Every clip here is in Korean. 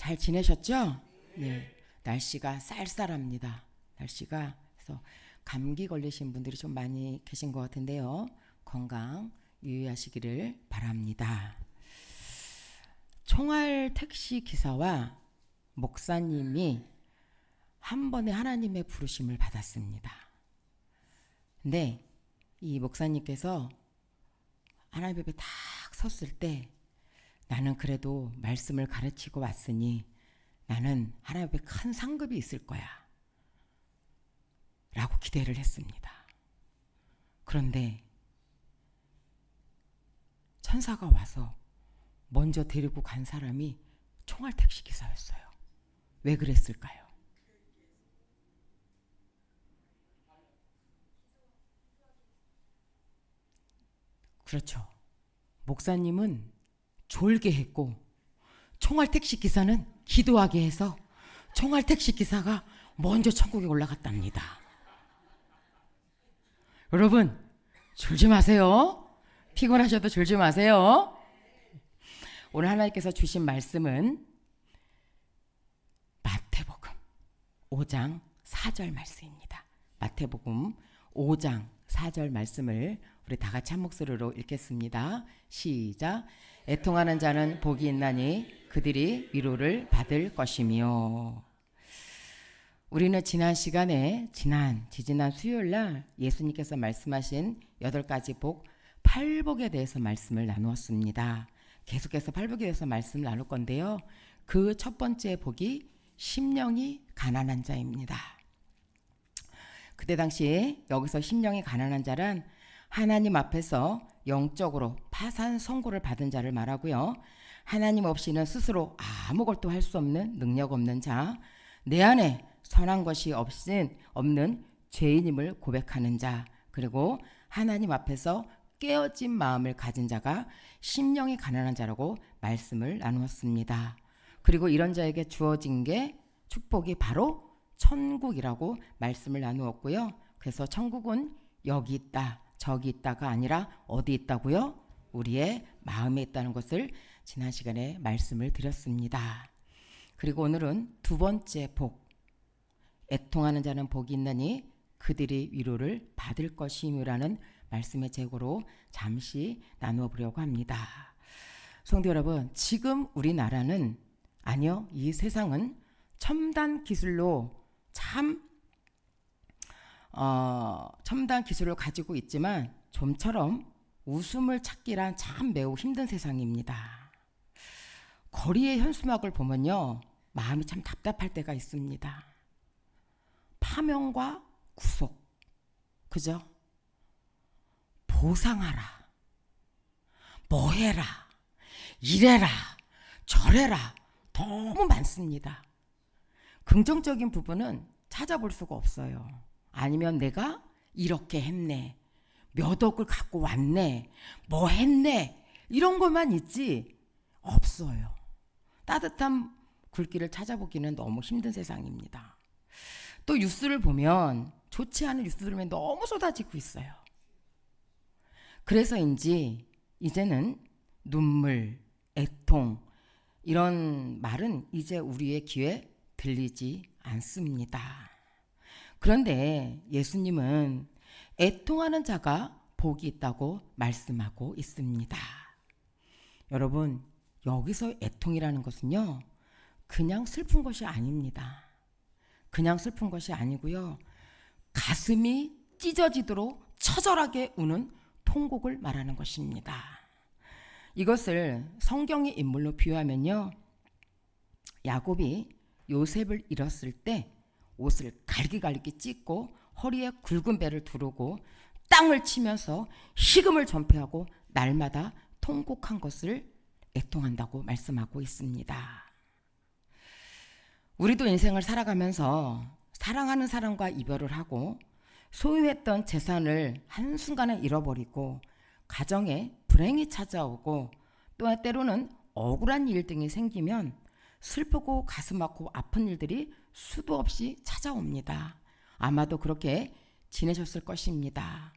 잘 지내셨죠? 네. 날씨가 쌀쌀합니다. 날씨가 그래서 감기 걸리신 분들이 좀 많이 계신 것 같은데요. 건강 유의하시기를 바랍니다. 총알 택시 기사와 목사님이 한 번에 하나님의 부르심을 받았습니다. 근데 이 목사님께서 하나님 앞에 딱 섰을 때 나는 그래도 말씀을 가르치고 왔으니 나는 하나님 앞에 큰 상급이 있을 거야. 라고 기대를 했습니다. 그런데 천사가 와서 먼저 데리고 간 사람이 총알 택시 기사였어요. 왜 그랬을까요? 그렇죠. 목사님은 졸게 했고 총알 택시 기사는 기도하게 해서 총알 택시 기사가 먼저 천국에 올라갔답니다. 여러분 졸지 마세요. 피곤하셔도 졸지 마세요. 오늘 하나님께서 주신 말씀은 마태복음 5장 4절 말씀입니다. 마태복음 5장 4절 말씀을 우리 다 같이 한 목소리로 읽겠습니다. 시작. 애통하는 자는 복이 있나니 그들이 위로를 받을 것이며. 우리는 지난 시간에 지난 지지난 수요일 날 예수님께서 말씀하신 여덟 가지 복 팔복에 대해서 말씀을 나누었습니다. 계속해서 팔복에 대해서 말씀을 나눌 건데요. 그 첫 번째 복이 심령이 가난한 자입니다. 그때 당시에 여기서 심령이 가난한 자란 하나님 앞에서 영적으로 파산 선고를 받은 자를 말하고요. 하나님 없이는 스스로 아무것도 할 수 없는 능력 없는 자, 내 안에 선한 것이 없인 없는 죄인임을 고백하는 자, 그리고 하나님 앞에서 깨어진 마음을 가진 자가 심령이 가난한 자라고 말씀을 나누었습니다. 그리고 이런 자에게 주어진 게 축복이 바로 천국이라고 말씀을 나누었고요. 그래서 천국은 여기 있다, 저기 있다가 아니라 어디 있다고요? 우리의 마음에 있다는 것을 지난 시간에 말씀을 드렸습니다. 그리고 오늘은 두 번째 복. 애통하는 자는 복이 있나니 그들이 위로를 받을 것임이라는 말씀의 제고로 잠시 나누어 보려고 합니다. 성도 여러분, 지금 우리나라는 아니요, 이 세상은 첨단 기술로 참 어, 첨단 기술을 가지고 있지만 좀처럼 웃음을 찾기란 참 매우 힘든 세상입니다. 거리의 현수막을 보면요, 마음이 참 답답할 때가 있습니다. 파명과 구속, 그죠? 보상하라, 뭐 해라, 이래라, 저래라, 너무 많습니다. 긍정적인 부분은 찾아볼 수가 없어요. 아니면 내가 이렇게 했네. 몇 억을 갖고 왔네. 뭐 했네. 이런 것만 있지 없어요. 따뜻한 굴기를 찾아보기는 너무 힘든 세상입니다. 또 뉴스를 보면 좋지 않은 뉴스들만 너무 쏟아지고 있어요. 그래서인지 이제는 눈물, 애통 이런 말은 이제 우리의 귀에 들리지 않습니다. 그런데 예수님은 애통하는 자가 복이 있다고 말씀하고 있습니다. 여러분, 여기서 애통이라는 것은요, 그냥 슬픈 것이 아닙니다. 그냥 슬픈 것이 아니고요, 가슴이 찢어지도록 처절하게 우는 통곡을 말하는 것입니다. 이것을 성경의 인물로 비유하면요, 야곱이 요셉을 잃었을 때 옷을 갈기갈기 찢고 허리에 굵은 배를 두르고 땅을 치면서 식음을 전폐하고 날마다 통곡한 것을 애통한다고 말씀하고 있습니다. 우리도 인생을 살아가면서 사랑하는 사람과 이별을 하고 소유했던 재산을 한순간에 잃어버리고 가정에 불행이 찾아오고 또 때로는 억울한 일 등이 생기면 슬프고 가슴 아프고 아픈 일들이 수도 없이 찾아옵니다. 아마도 그렇게 지내셨을 것입니다.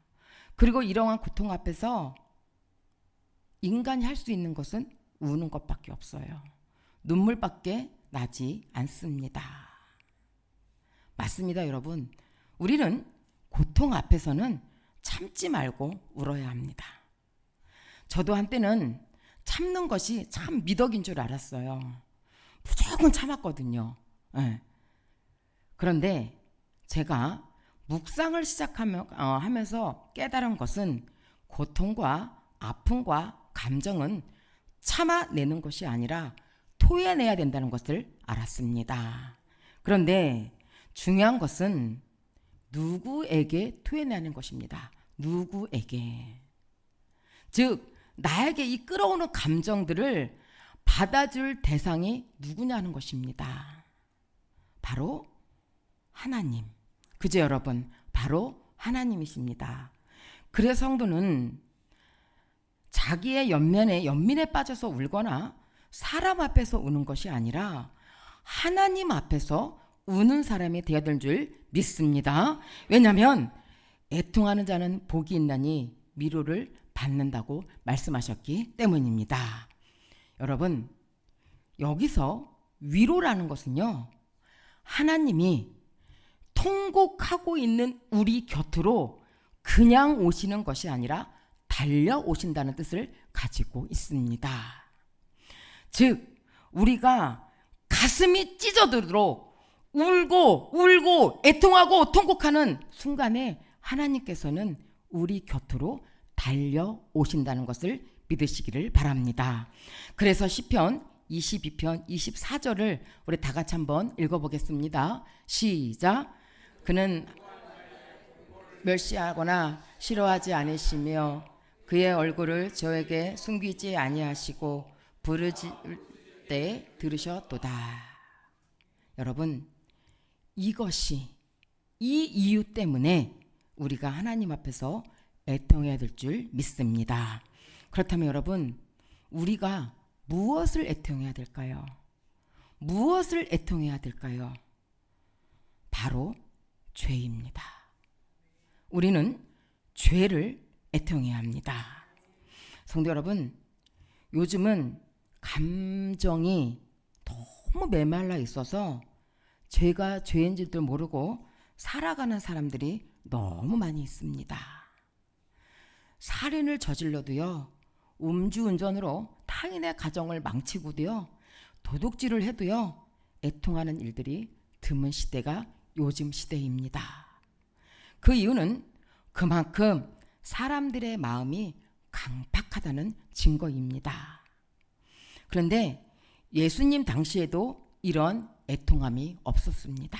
그리고 이러한 고통 앞에서 인간이 할 수 있는 것은 우는 것밖에 없어요. 눈물밖에 나지 않습니다. 맞습니다, 여러분. 우리는 고통 앞에서는 참지 말고 울어야 합니다. 저도 한때는 참는 것이 참 미덕인 줄 알았어요. 무조건 참았거든요. 예. 그런데 제가 묵상을 시작하면서 깨달은 것은 고통과 아픔과 감정은 참아내는 것이 아니라 토해내야 된다는 것을 알았습니다. 그런데 중요한 것은 누구에게 토해내는 것입니다. 누구에게. 즉, 나에게 이 끌어오는 감정들을 받아줄 대상이 누구냐는 것입니다. 바로 하나님. 그죠, 여러분? 바로 하나님이십니다. 그래서 성도는 자기의 연면에 연민에 빠져서 울거나 사람 앞에서 우는 것이 아니라 하나님 앞에서 우는 사람이 되어야 될 줄 믿습니다. 왜냐하면 애통하는 자는 복이 있나니 미로를 받는다고 말씀하셨기 때문입니다. 여러분 여기서 위로라는 것은요 하나님이 통곡하고 있는 우리 곁으로 그냥 오시는 것이 아니라 달려오신다는 뜻을 가지고 있습니다. 즉, 우리가 가슴이 찢어들도록 울고 울고 애통하고 통곡하는 순간에 하나님께서는 우리 곁으로 달려오신다는 것을 믿으시기를 바랍니다. 그래서 시편 22편 24절을 우리 다 같이 한번 읽어보겠습니다. 시작. 그는 멸시하거나 싫어하지 않으시며 그의 얼굴을 저에게 숨기지 아니하시고 부르질 때 들으셨도다. 여러분 이것이 이 이유 때문에 우리가 하나님 앞에서 애통해야 될 줄 믿습니다. 그렇다면 여러분 우리가 무엇을 애통해야 될까요? 무엇을 애통해야 될까요? 바로 죄입니다. 우리는 죄를 애통해야 합니다. 성도 여러분, 요즘은 감정이 너무 메말라 있어서 죄가 죄인지도 모르고 살아가는 사람들이 너무 많이 있습니다. 살인을 저질러도요, 음주운전으로 타인의 가정을 망치고도요, 도둑질을 해도요, 애통하는 일들이 드문 시대가 요즘 시대입니다. 그 이유는 그만큼 사람들의 마음이 강팍하다는 증거입니다. 그런데 예수님 당시에도 이런 애통함이 없었습니다.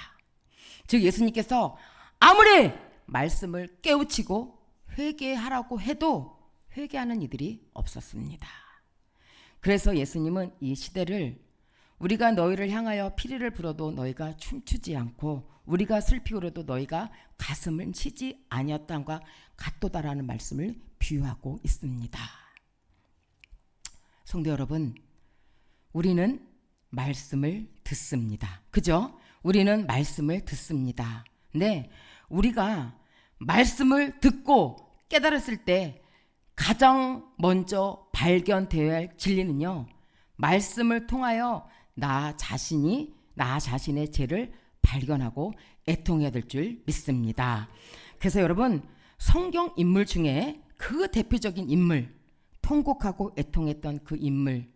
즉 예수님께서 아무리 말씀을 깨우치고 회개하라고 해도 회개하는 이들이 없었습니다. 그래서 예수님은 이 시대를 우리가 너희를 향하여 피리를 불어도 너희가 춤추지 않고 우리가 슬피 울어도 너희가 가슴을 치지 아니었다과 같도다라는 말씀을 비유하고 있습니다. 성도 여러분, 우리는 말씀을 듣습니다. 그죠? 우리는 말씀을 듣습니다. 네, 우리가 말씀을 듣고 깨달았을 때 가장 먼저 발견되어야 할 진리는요. 말씀을 통하여 나 자신이 나 자신의 죄를 발견하고 애통해야 될 줄 믿습니다. 그래서 여러분 성경 인물 중에 그 대표적인 인물 통곡하고 애통했던 그 인물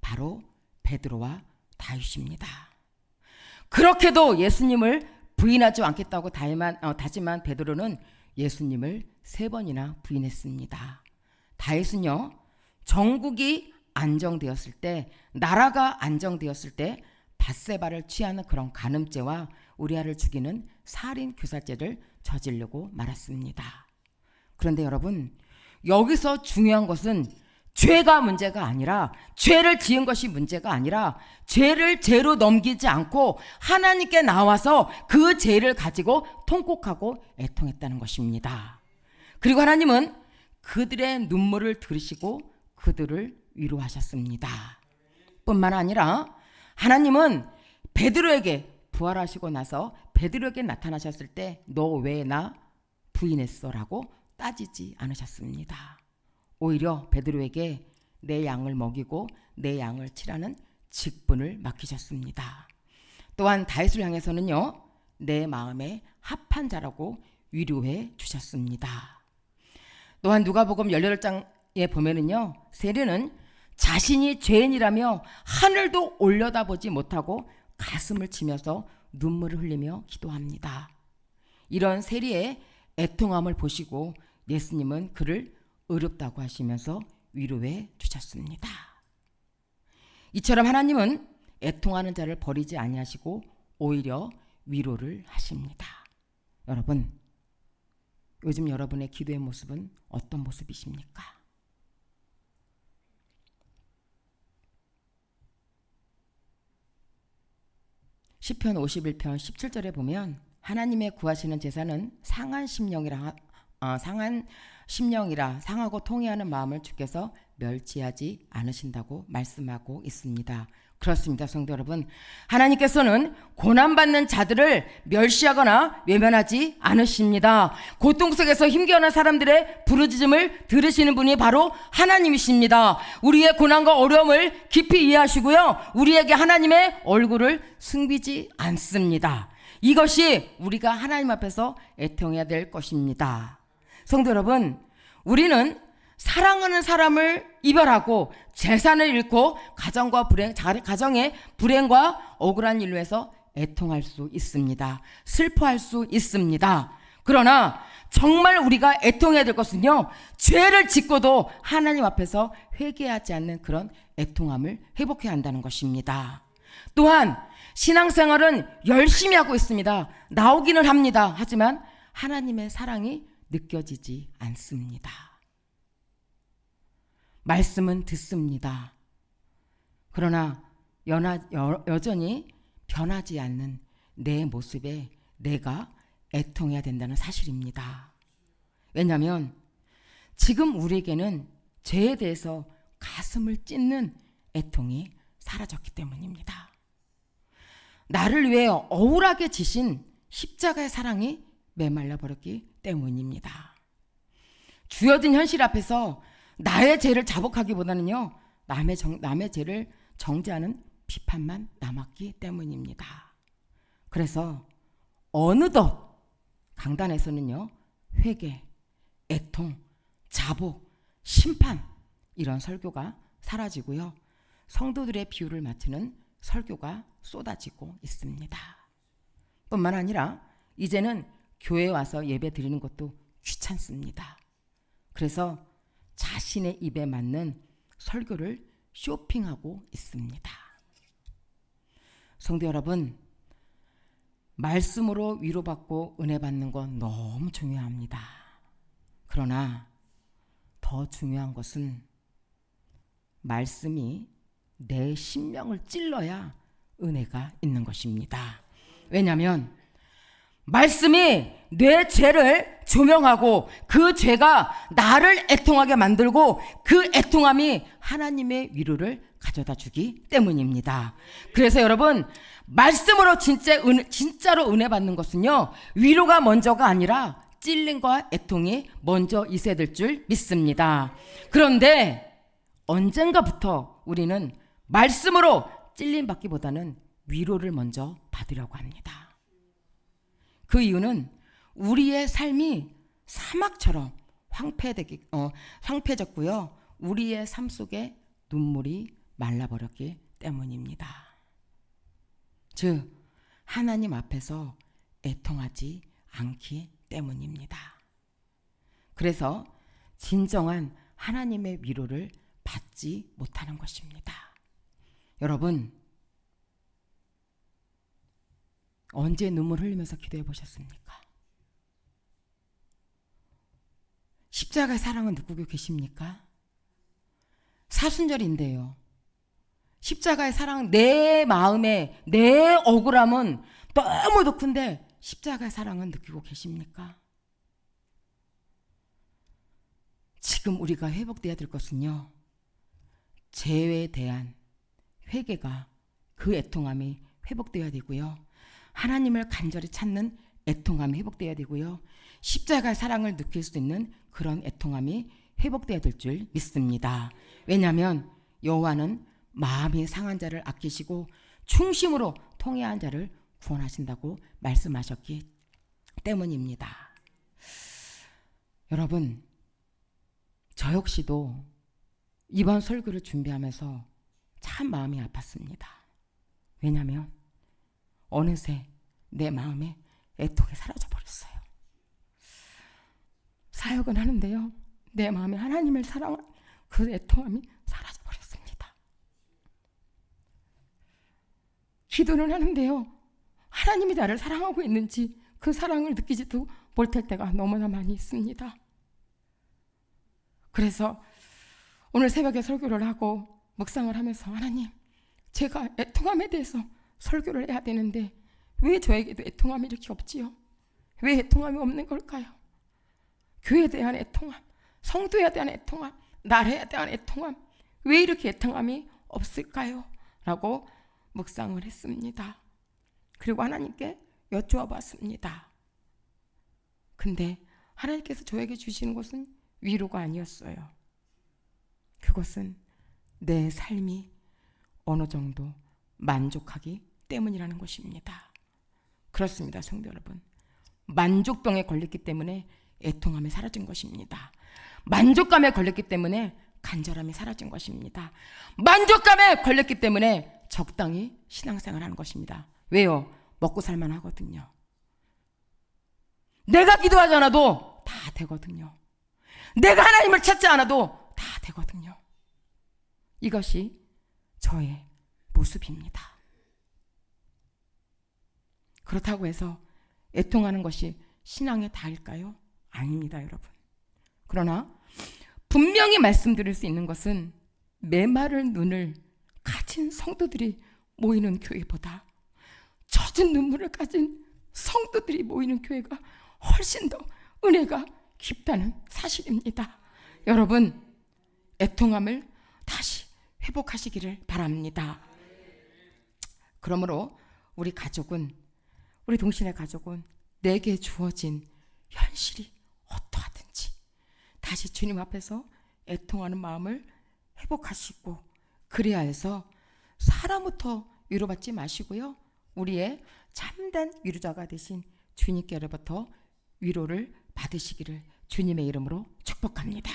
바로 베드로와 다윗입니다. 그렇게도 예수님을 부인하지 않겠다고 다이만, 어, 다짐한 베드로는 예수님을 세 번이나 부인했습니다. 다윗은요 정국이 안정되었을 때 나라가 안정되었을 때 바세바를 취하는 그런 간음죄와 우리아를 죽이는 살인 교사죄를 저지르고 말았습니다. 그런데 여러분 여기서 중요한 것은 죄가 문제가 아니라 죄를 지은 것이 문제가 아니라 죄를 죄로 넘기지 않고 하나님께 나와서 그 죄를 가지고 통곡하고 애통했다는 것입니다. 그리고 하나님은 그들의 눈물을 들으시고 그들을 위로하셨습니다. 뿐만 아니라 하나님은 베드로에게 부활하시고 나서 베드로에게 나타나셨을 때 너 왜 나 부인했어라고 따지지 않으셨습니다. 오히려 베드로에게 내 양을 먹이고 내 양을 치라는 직분을 맡기셨습니다. 또한 다윗을 향해서는요. 내 마음에 합한 자라고 위로해 주셨습니다. 또한 누가복음 18장에 보면은요. 세례는 자신이 죄인이라며 하늘도 올려다보지 못하고 가슴을 치면서 눈물을 흘리며 기도합니다. 이런 세리의 애통함을 보시고 예수님은 그를 어렵다고 하시면서 위로해 주셨습니다. 이처럼 하나님은 애통하는 자를 버리지 아니하시고 오히려 위로를 하십니다. 여러분, 요즘 여러분의 기도의 모습은 어떤 모습이십니까? 시편 51편 17절에 보면 하나님의 구하시는 제사는 상한 심령이라 하- 어, 상한 심령이라 상하고 통해하는 마음을 주께서 멸치하지 않으신다고 말씀하고 있습니다. 그렇습니다, 성도 여러분. 하나님께서는 고난받는 자들을 멸시하거나 외면하지 않으십니다. 고통 속에서 힘겨운 사람들의 부르짖음을 들으시는 분이 바로 하나님이십니다. 우리의 고난과 어려움을 깊이 이해하시고요. 우리에게 하나님의 얼굴을 숨기지 않습니다. 이것이 우리가 하나님 앞에서 애통해야 될 것입니다. 성도 여러분, 우리는 사랑하는 사람을 이별하고 재산을 잃고 가정과 불행, 자- 가정의 불행과 억울한 일로 해서 애통할 수 있습니다. 슬퍼할 수 있습니다. 그러나 정말 우리가 애통해야 될 것은요, 죄를 짓고도 하나님 앞에서 회개하지 않는 그런 애통함을 회복해야 한다는 것입니다. 또한 신앙생활은 열심히 하고 있습니다. 나오기는 합니다. 하지만 하나님의 사랑이 느껴지지 않습니다. 말씀은 듣습니다. 그러나 연하, 여, 여전히 변하지 않는 내 모습에 내가 애통해야 된다는 사실입니다. 왜냐하면 지금 우리에게는 죄에 대해서 가슴을 찢는 애통이 사라졌기 때문입니다. 나를 위해 억울하게 지신 십자가의 사랑이 메말라 버렸기 때문입니다. 주어진 현실 앞에서 나의 죄를 자복하기보다는요 남의 정, 남의 죄를 정죄하는 비판만 남았기 때문입니다. 그래서 어느덧 강단에서는요 회개, 애통, 자복, 심판 이런 설교가 사라지고요 성도들의 비유를 맞추는 설교가 쏟아지고 있습니다. 뿐만 아니라 이제는 교회 와서 예배 드리는 것도 귀찮습니다. 그래서 자신의 입에 맞는 설교를 쇼핑하고 있습니다. 성도 여러분, 말씀으로 위로받고 은혜 받는 건 너무 중요합니다. 그러나 더 중요한 것은 말씀이 내 심령을 찔러야 은혜가 있는 것입니다. 왜냐하면 말씀이 내 죄를 조명하고 그 죄가 나를 애통하게 만들고 그 애통함이 하나님의 위로를 가져다 주기 때문입니다. 그래서 여러분 말씀으로 진짜 은, 진짜로 은혜 받는 것은요 위로가 먼저가 아니라 찔림과 애통이 먼저 있어야 될 줄 믿습니다. 그런데 언젠가부터 우리는 말씀으로 찔림 받기보다는 위로를 먼저 받으려고 합니다. 그 이유는 우리의 삶이 사막처럼 황폐되기 어, 황폐졌고요. 우리의 삶 속에 눈물이 말라버렸기 때문입니다. 즉 하나님 앞에서 애통하지 않기 때문입니다. 그래서 진정한 하나님의 위로를 받지 못하는 것입니다. 여러분 언제 눈물 흘리면서 기도해 보셨습니까? 십자가의 사랑은 느끼고 계십니까? 사순절인데요. 십자가의 사랑, 내 마음에, 내 억울함은 너무도 큰데, 십자가의 사랑은 느끼고 계십니까? 지금 우리가 회복돼야 될 것은요, 죄에 대한 회개가 그 애통함이 회복돼야 되고요. 하나님을 간절히 찾는 애통함이 회복돼야 되고요. 십자가의 사랑을 느낄 수 있는 그런 애통함이 회복돼야 될 줄 믿습니다. 왜냐하면 여호와는 마음이 상한 자를 아끼시고 충심으로 통해한 자를 구원하신다고 말씀하셨기 때문입니다. 여러분, 저 역시도 이번 설교를 준비하면서 참 마음이 아팠습니다. 왜냐하면 어느새 내 마음에 애통이 사라져 버렸어요. 사역은 하는데요. 내 마음에 하나님을 사랑한 그 애통함이 사라져 버렸습니다. 기도는 하는데요. 하나님이 나를 사랑하고 있는지 그 사랑을 느끼지도 못할 때가 너무나 많이 있습니다. 그래서 오늘 새벽에 설교를 하고 묵상을 하면서 하나님, 제가 애통함에 대해서 설교를 해야 되는데 왜 저에게도 애통함이 이렇게 없지요? 왜 애통함이 없는 걸까요? 교회에 대한 애통함, 성도에 대한 애통함, 나라에 대한 애통함, 왜 이렇게 애통함이 없을까요? 라고 묵상을 했습니다. 그리고 하나님께 여쭈어 봤습니다. 근데 하나님께서 저에게 주시는 것은 위로가 아니었어요. 그것은 내 삶이 어느 정도 만족하기 때문이라는 것입니다. 그렇습니다, 성도 여러분. 만족병에 걸렸기 때문에 애통함이 사라진 것입니다. 만족감에 걸렸기 때문에 간절함이 사라진 것입니다. 만족감에 걸렸기 때문에 적당히 신앙생활 하는 것입니다. 왜요? 먹고 살만 하거든요. 내가 기도하지 않아도 다 되거든요. 내가 하나님을 찾지 않아도 다 되거든요. 이것이 저의 모습입니다. 그렇다고 해서 애통하는 것이 신앙의 다일까요? 아닙니다, 여러분. 그러나 분명히 말씀드릴 수 있는 것은 메마른 눈을 가진 성도들이 모이는 교회보다 젖은 눈물을 가진 성도들이 모이는 교회가 훨씬 더 은혜가 깊다는 사실입니다. 여러분, 애통함을 다시 회복하시기를 바랍니다. 그러므로 우리 가족은 우리 동신의 가족은 내게 주어진 현실이 어떠하든지 다시 주님 앞에서 애통하는 마음을 회복하시고 그래야 해서 사람부터 위로받지 마시고요. 우리의 참된 위로자가 되신 주님께로부터 위로를 받으시기를 주님의 이름으로 축복합니다.